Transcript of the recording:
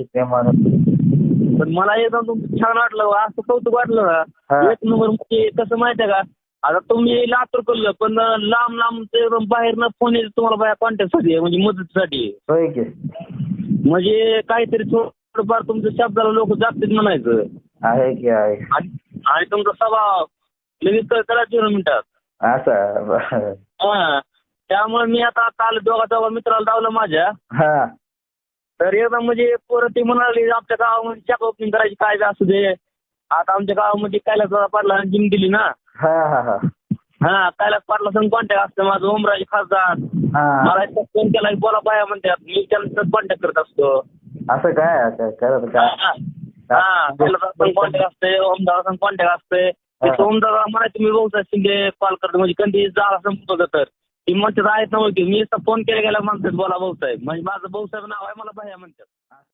चिकण्या माणूस पण मला एकदम तुमचं छान वाटलं असं कौतुक वाटलं हा. ना एक नंबर म्हणजे कसं माहितीये का? आता तुम्ही लातूर करलं पण लांब लांब ते बाहेरनं फोन येतो तुम्हाला बाहेर कॉन्टॅक्टसाठी म्हणजे मदतीसाठी. होय की. म्हणजे काहीतरी थोडंफार तुमच्या शब्दाला लोक जागतील म्हणायचं. आहे की आहे. आणि आणि तुमचा स्वभाव लगेच कळा झिरो मिनिटात. असं. हा. त्यामुळे मी आता काल दोघा दोघा मित्राला लावलं माझ्या. हा. तर एकदम म्हणजे पोरं ते म्हणाले आमच्या गावामध्ये चॅक ओपनिंग करायची काय बी असू दे. आता आमच्या गावामध्ये कैलास पाटला जिम दिली ना. हा हा हा. हा कैलास संग कॉन्टॅक्ट असतं माझं ओमराजे खासदार. हा. मला एकदा फोन केला की बोला बाया म्हणतात मी त्यांचा कॉन्टॅक्ट करत असतो. असं काय? असं करत काय? हा कॉन्टॅक्ट असते ओमदादा संग कॉन्टॅक्ट असते. ओमदादा म्हणायचं मी भाऊसाहेब शिंदे कॉल करतो म्हणजे कधी जागा संपतो तर. ती म्हणतात आहेत ना ओळखी मी फोन केला गेला म्हणतात बोला भाऊसाहेब. म्हणजे माझं भाऊसाहेब नाव आहे मला भैया म्हणतात.